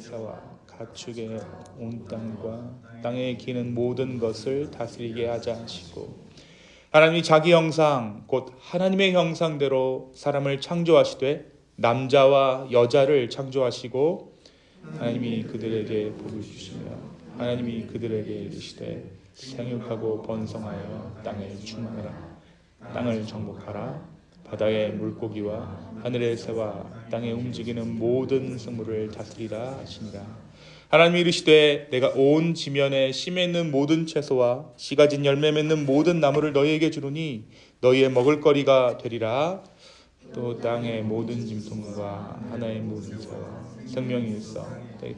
사와 가축의 온 땅과 땅에 기는 모든 것을 다스리게 하자 하시고 하나님이 자기 형상 곧 하나님의 형상대로 사람을 창조하시되 남자와 여자를 창조하시고 하나님이 그들에게 복을 주시며 하나님이 그들에게 이르시되 생육하고 번성하여 땅에 충만하라. 땅을 정복하라 바다의 물고기와 하늘의 새와 땅에 움직이는 모든 생물을 다스리라 하시니라. 하나님이 이르시되 내가 온 지면에 심에 있는 모든 채소와 씨 가 진 열매 맺는 모든 나무를 너희에게 주노니 너희의 먹을거리가 되리라. 또 땅의 모든 짐승과 하나의 모든 새와 생명이 있어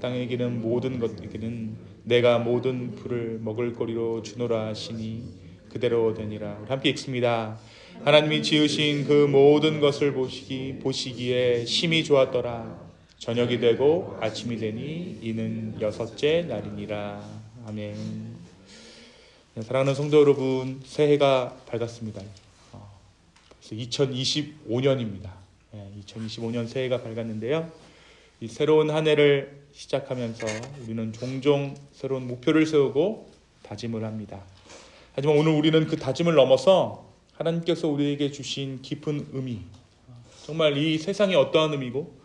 땅에 기는 모든 것들에게는 내가 모든 풀을 먹을거리로 주노라 하시니 그대로 되니라 함께 읽습니다 하나님이 지으신 그 모든 것을 보시기 보시기에 심히 좋았더라. 저녁이 되고 아침이 되니 이는 여섯째 날이니라. 아멘. 네, 사랑하는 성도 여러분, 새해가 밝았습니다. 어, 벌써 2025년입니다. 2025년 새해가 밝았는데요. 이 새로운 한 해를 시작하면서 우리는 종종 새로운 목표를 세우고 다짐을 합니다. 하지만 오늘 우리는 그 다짐을 넘어서 하나님께서 우리에게 주신 깊은 의미, 정말 이 세상이 어떠한 의미고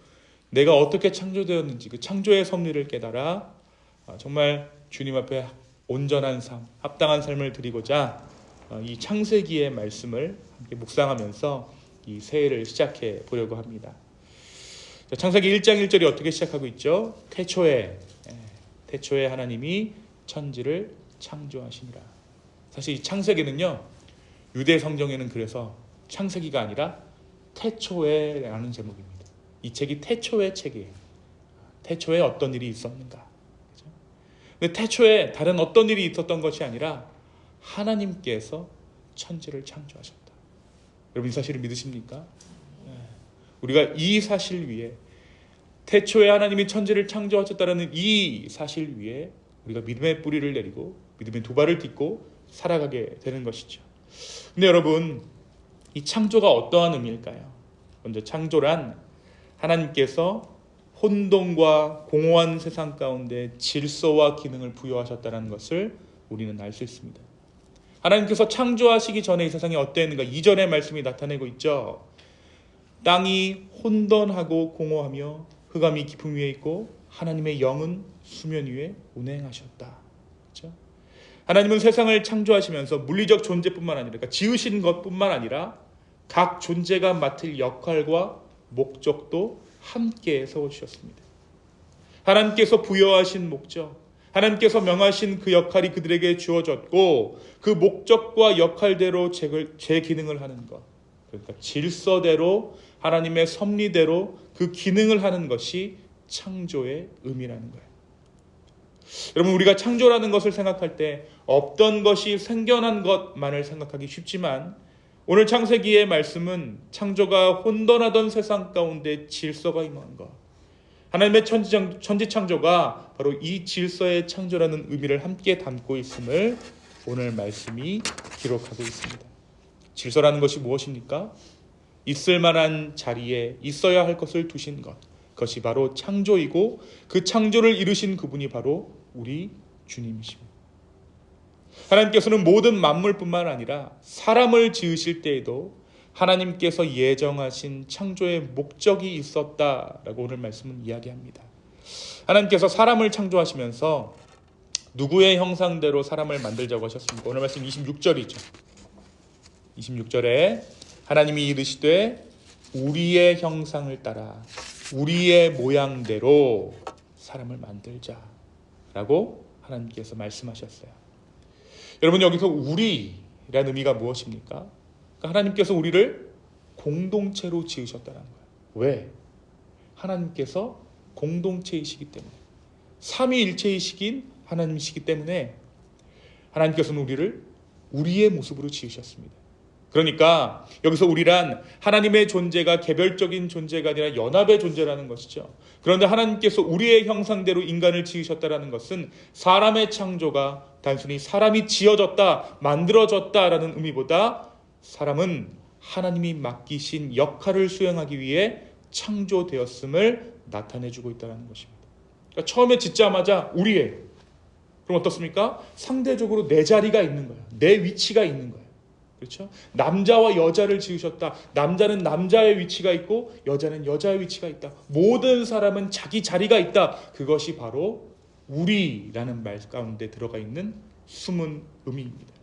내가 어떻게 창조되었는지 그 창조의 섭리를 깨달아 정말 주님 앞에 온전한 삶, 합당한 삶을 드리고자 이 창세기의 말씀을 함께 묵상하면서 이 새해를 시작해 보려고 합니다. 창세기 1장 1절이 어떻게 시작하고 있죠? 태초에 태초에 하나님이 천지를 창조하시니라. 사실 이 창세기는요. 유대 성경에는 그래서 창세기가 아니라 태초에라는 제목입니다. 이 책이 태초의 책이에요. 태초에 어떤 일이 있었는가. 근데 태초에 다른 어떤 일이 있었던 것이 아니라 하나님께서 천지를 창조하셨다. 여러분 이 사실을 믿으십니까? 네. 우리가 이 사실 위에 태초에 하나님이 천지를 창조하셨다는 이 사실 위에 우리가 믿음의 뿌리를 내리고 믿음의 두 발을 딛고 살아가게 되는 것이죠. 근데 여러분, 이 창조가 어떠한 의미일까요? 먼저 창조란 하나님께서 혼돈과 공허한 세상 가운데 질서와 기능을 부여하셨다는 것을 우리는 알 수 있습니다. 하나님께서 창조하시기 전에 이 세상이 어땠는가 이전의 말씀이 나타내고 있죠. 땅이 혼돈하고 공허하며 흑암이 깊음 위에 있고 하나님의 영은 수면 위에 운행하셨다. 하나님은 세상을 창조하시면서 물리적 존재뿐만 아니라 그러니까 지으신 것뿐만 아니라 각 존재가 맡을 역할과 목적도 함께 세워주셨습니다. 하나님께서 부여하신 목적, 하나님께서 명하신 그 역할이 그들에게 주어졌고 그 목적과 역할대로 제 기능을 하는 것, 그러니까 질서대로 하나님의 섭리대로 그 기능을 하는 것이 창조의 의미라는 거예요. 여러분 우리가 창조라는 것을 생각할 때 없던 것이 생겨난 것만을 생각하기 쉽지만 오늘 창세기의 말씀은 창조가 혼돈하던 세상 가운데 질서가 임한 것. 하나님의 천지 창조가 바로 이 질서의 창조라는 의미를 함께 담고 있음을 오늘 말씀이 기록하고 있습니다. 질서라는 것이 무엇입니까? 있을 만한 자리에 있어야 할 것을 두신 것. 그것이 바로 창조이고 그 창조를 이루신 그분이 바로 우리 주님이십니다. 하나님께서는 모든 만물뿐만 아니라 사람을 지으실 때에도 하나님께서 예정하신 창조의 목적이 있었다라고 오늘 말씀은 이야기합니다. 하나님께서 사람을 창조하시면서 누구의 형상대로 사람을 만들자고 하셨습니까? 오늘 말씀 26절이죠. 26절에 하나님이 이르시되 우리의 형상을 따라 우리의 모양대로 사람을 만들자라고 하나님께서 말씀하셨어요. 여러분 여기서 우리라는 의미가 무엇입니까? 그러니까 하나님께서 우리를 공동체로 지으셨다는 거예요. 왜? 하나님께서 공동체이시기 때문에 삼위일체이시긴 하나님이시기 때문에 하나님께서는 우리를 우리의 모습으로 지으셨습니다. 그러니까 여기서 우리란 하나님의 존재가 개별적인 존재가 아니라 연합의 존재라는 것이죠. 그런데 하나님께서 우리의 형상대로 인간을 지으셨다라는 것은 사람의 창조가 단순히 사람이 지어졌다, 만들어졌다라는 의미보다 사람은 하나님이 맡기신 역할을 수행하기 위해 창조되었음을 나타내주고 있다는 것입니다. 그러니까 처음에 짓자마자 우리의 그럼 어떻습니까? 상대적으로 내 자리가 있는 거예요. 내 위치가 있는 거예요. 그렇죠? 남자와 여자를 지으셨다. 남자는 남자의 위치가 있고 여자는 여자의 위치가 있다. 모든 사람은 자기 자리가 있다. 그것이 바로 우리라는 말 가운데 들어가 있는 숨은 의미입니다.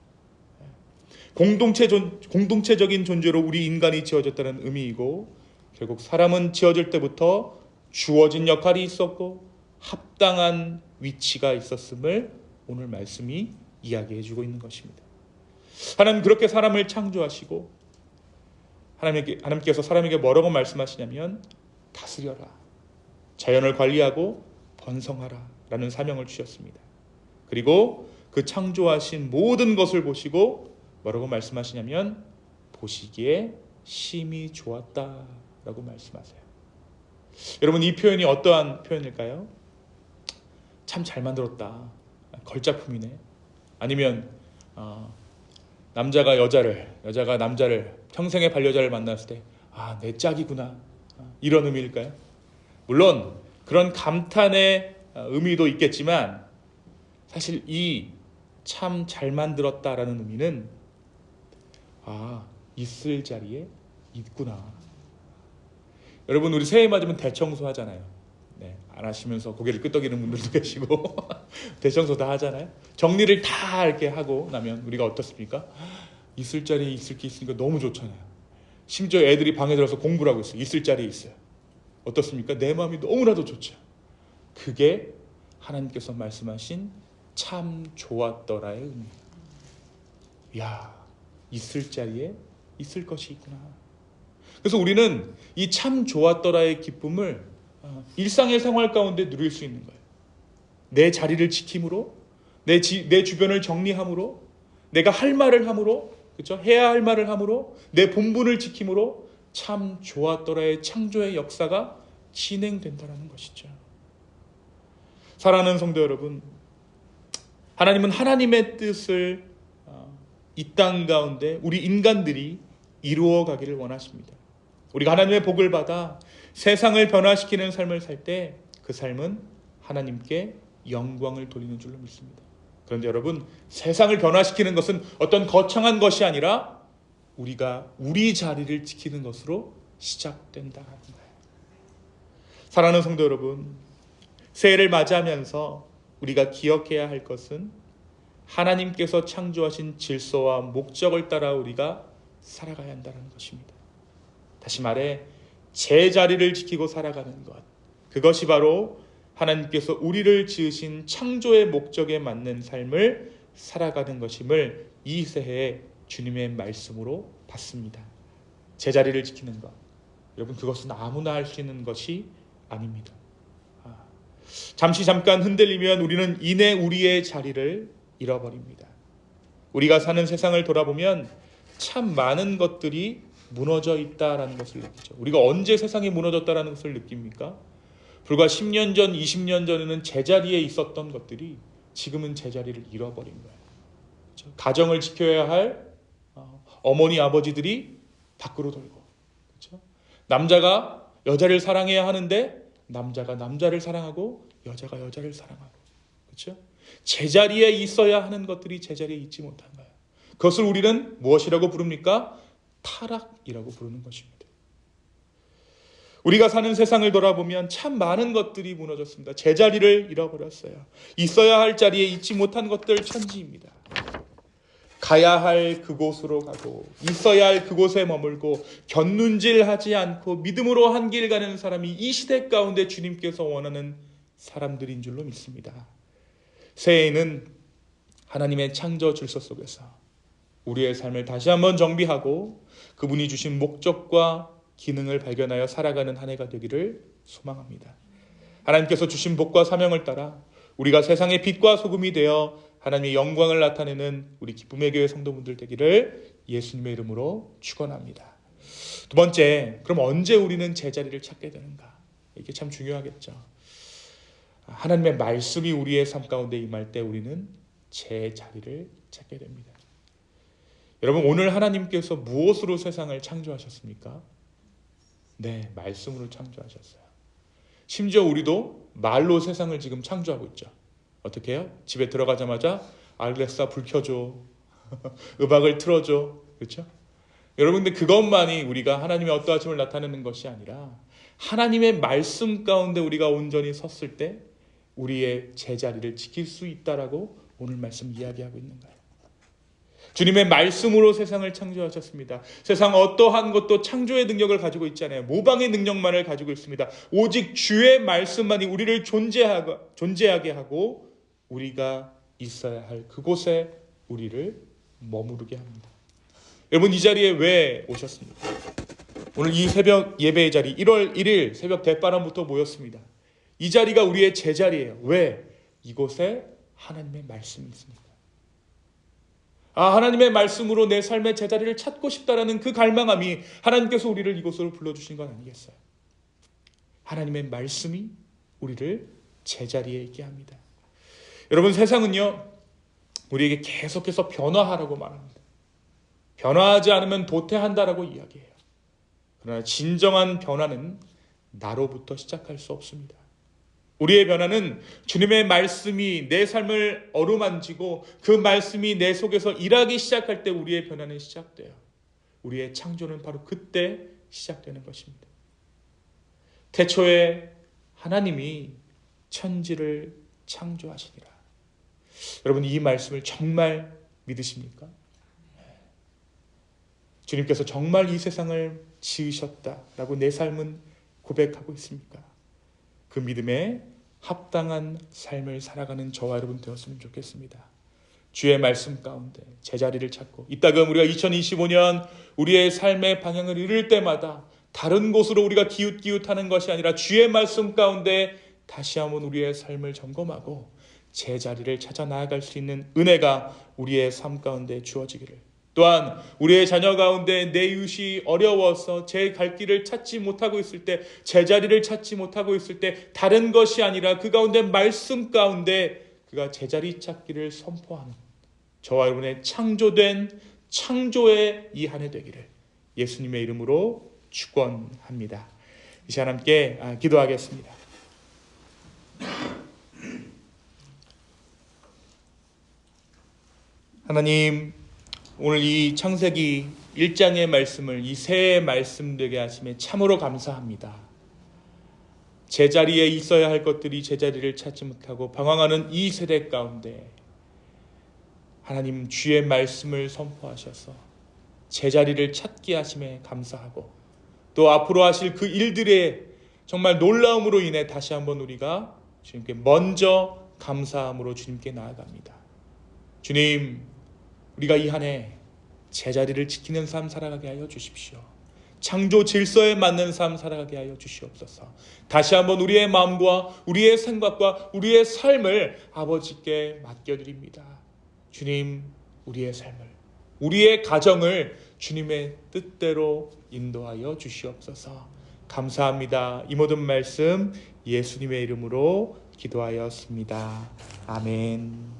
공동체 존, 공동체적인 존재로 우리 인간이 지어졌다는 의미이고 결국 사람은 지어질 때부터 주어진 역할이 있었고 합당한 위치가 있었음을 오늘 말씀이 이야기해 주고 있는 것입니다. 하나님 그렇게 사람을 창조하시고 하나님께, 하나님께서 사람에게 뭐라고 말씀하시냐면 다스려라. 자연을 관리하고 번성하라. 라는 사명을 주셨습니다. 그리고 그 창조하신 모든 것을 보시고 뭐라고 말씀하시냐면 보시기에 심히 좋았다. 라고 말씀하세요. 여러분 이 표현이 어떠한 표현일까요? 참 잘 만들었다. 걸작품이네. 아니면 어, 남자가 여자를 여자가 남자를 평생의 반려자를 만났을 때 아 내 짝이구나 이런 의미일까요? 물론 그런 감탄의 의미도 있겠지만 사실 이 참 잘 만들었다라는 의미는 아 있을 자리에 있구나. 여러분 우리 새해 맞으면 대청소 하잖아요. 네, 안 하시면서 고개를 끄덕이는 분들도 계시고 대청소 다 하잖아요. 정리를 다 이렇게 하고 나면 우리가 어떻습니까? 있을 자리에 있을 게 있으니까 너무 좋잖아요. 심지어 애들이 방에 들어서 공부를 하고 있어요. 있을 자리에 있어요. 어떻습니까? 내 마음이 너무나도 좋죠. 그게 하나님께서 말씀하신 참 좋았더라의 의미예요. 야, 있을 자리에 있을 것이 있구나. 그래서 우리는 이 참 좋았더라의 기쁨을 어, 일상의 생활 가운데 누릴 수 있는 거예요. 내 자리를 지킴으로, 내, 지, 내 주변을 정리함으로, 내가 할 말을 함으로, 그렇죠? 해야 할 말을 함으로, 내 본분을 지킴으로 참 좋았더라의 창조의 역사가 진행된다라는 것이죠. 사랑하는 성도 여러분, 하나님은 하나님의 뜻을 어, 이땅 가운데 우리 인간들이 이루어 가기를 원하십니다. 우리가 하나님의 복을 받아 세상을 변화시키는 삶을 살 때 그 삶은 하나님께 영광을 돌리는 줄로 믿습니다. 그런데 여러분, 세상을 변화시키는 것은 어떤 거창한 것이 아니라 우리가 우리 자리를 지키는 것으로 시작된다는 거예요. 사랑하는 성도 여러분, 새해를 맞이하면서 우리가 기억해야 할 것은 하나님께서 창조하신 질서와 목적을 따라 우리가 살아가야 한다는 것입니다. 다시 말해 제 자리를 지키고 살아가는 것. 그것이 바로 하나님께서 우리를 지으신 창조의 목적에 맞는 삶을 살아가는 것임을 이 새해에 주님의 말씀으로 봤습니다. 제 자리를 지키는 것. 여러분 그것은 아무나 할 수 있는 것이 아닙니다. 아, 잠시 잠깐 흔들리면 우리는 이내 우리의 자리를 잃어버립니다. 우리가 사는 세상을 돌아보면 참 많은 것들이 무너져 있다라는 것을 느끼죠. 우리가 언제 세상이 무너졌다라는 것을 느낍니까? 불과 10년 전, 20년 전에는 제자리에 있었던 것들이 지금은 제자리를 잃어버린 거예요. 그렇죠? 가정을 지켜야 할 어, 어머니 아버지들이 밖으로 돌고 그렇죠? 남자가 여자를 사랑해야 하는데 남자가 남자를 사랑하고 여자가 여자를 사랑하고 그렇죠? 제자리에 있어야 하는 것들이 제자리에 있지 못한 거예요. 그것을 우리는 무엇이라고 부릅니까? 타락이라고 부르는 것입니다. 우리가 사는 세상을 돌아보면 참 많은 것들이 무너졌습니다. 제자리를 잃어버렸어요. 있어야 할 자리에 있지 못한 것들 천지입니다. 가야 할 그곳으로 가고 있어야 할 그곳에 머물고 견눈질하지 않고 믿음으로 한 길 가는 사람이 이 시대 가운데 주님께서 원하는 사람들인 줄로 믿습니다. 새해에는 하나님의 창조 질서 속에서 우리의 삶을 다시 한번 정비하고 그분이 주신 목적과 기능을 발견하여 살아가는 한 해가 되기를 소망합니다. 하나님께서 주신 복과 사명을 따라 우리가 세상의 빛과 소금이 되어 하나님의 영광을 나타내는 우리 기쁨의 교회 성도분들 되기를 예수님의 이름으로 축원합니다. 두 번째, 그럼 언제 우리는 제자리를 찾게 되는가? 이게 참 중요하겠죠. 하나님의 말씀이 우리의 삶 가운데 임할 때 우리는 제 자리를 찾게 됩니다. 여러분 오늘 하나님께서 무엇으로 세상을 창조하셨습니까? 네, 말씀으로 창조하셨어요. 심지어 우리도 말로 세상을 지금 창조하고 있죠. 어떻게 해요? 집에 들어가자마자 알렉사 불 켜줘. 음악을 틀어줘. 그렇죠? 여러분 근데 그것만이 우리가 하나님의 어떠하심을 나타내는 것이 아니라 하나님의 말씀 가운데 우리가 온전히 섰을 때 우리의 제자리를 지킬 수 있다라고 오늘 말씀 이야기하고 있는 거예요. 주님의 말씀으로 세상을 창조하셨습니다. 세상 어떠한 것도 창조의 능력을 가지고 있지 않아요. 모방의 능력만을 가지고 있습니다. 오직 주의 말씀만이 우리를 존재하고, 존재하게 하고 우리가 있어야 할 그곳에 우리를 머무르게 합니다. 여러분 이 자리에 왜 오셨습니까? 오늘 이 새벽 예배의 자리 1월 1일 새벽 대바람부터 모였습니다. 이 자리가 우리의 제자리예요. 왜? 이곳에 하나님의 말씀이 있으니까. 아, 하나님의 말씀으로 내 삶의 제자리를 찾고 싶다라는 그 갈망함이 하나님께서 우리를 이곳으로 불러주신 건 아니겠어요? 하나님의 말씀이 우리를 제자리에 있게 합니다. 여러분, 세상은요, 우리에게 계속해서 변화하라고 말합니다. 변화하지 않으면 도태한다라고 이야기해요. 그러나 진정한 변화는 나로부터 시작할 수 없습니다. 우리의 변화는 주님의 말씀이 내 삶을 어루만지고 그 말씀이 내 속에서 일하기 시작할 때 우리의 변화는 시작돼요. 우리의 창조는 바로 그때 시작되는 것입니다. 태초에 하나님이 천지를 창조하시니라. 여러분 이 말씀을 정말 믿으십니까? 주님께서 정말 이 세상을 지으셨다라고 내 삶은 고백하고 있습니까? 그 믿음에 합당한 삶을 살아가는 저와 여러분 되었으면 좋겠습니다. 주의 말씀 가운데 제자리를 찾고 이따금 우리가 2025년 우리의 삶의 방향을 잃을 때마다 다른 곳으로 우리가 기웃기웃하는 것이 아니라 주의 말씀 가운데 다시 한번 우리의 삶을 점검하고 제자리를 찾아 나아갈 수 있는 은혜가 우리의 삶 가운데 주어지기를 또한 우리의 자녀 가운데 내 이웃이 어려워서 제 갈 길을 찾지 못하고 있을 때, 제자리를 찾지 못하고 있을 때, 다른 것이 아니라 그 가운데 말씀 가운데 그가 제자리 찾기를 선포하는 저와 여러분의 창조된 창조의 이 한해 되기를 예수님의 이름으로 축원합니다. 이 시간 함께 아, 기도하겠습니다. 하나님 오늘 이 창세기 1장의 말씀을 이 새해 말씀 되게 하심에 참으로 감사합니다. 제자리에 있어야 할 것들이 제자리를 찾지 못하고 방황하는 이 세대 가운데 하나님 주의 말씀을 선포하셔서 제자리를 찾게 하심에 감사하고 또 앞으로 하실 그 일들의 정말 놀라움으로 인해 다시 한번 우리가 주님께 먼저 감사함으로 주님께 나아갑니다. 주님 우리가 이 한 해 제자리를 지키는 삶 살아가게 하여 주십시오. 창조 질서에 맞는 삶 살아가게 하여 주시옵소서. 다시 한번 우리의 마음과 우리의 생각과 우리의 삶을 아버지께 맡겨드립니다. 주님, 우리의 삶을, 우리의 가정을 주님의 뜻대로 인도하여 주시옵소서. 감사합니다. 이 모든 말씀 예수님의 이름으로 기도하였습니다. 아멘.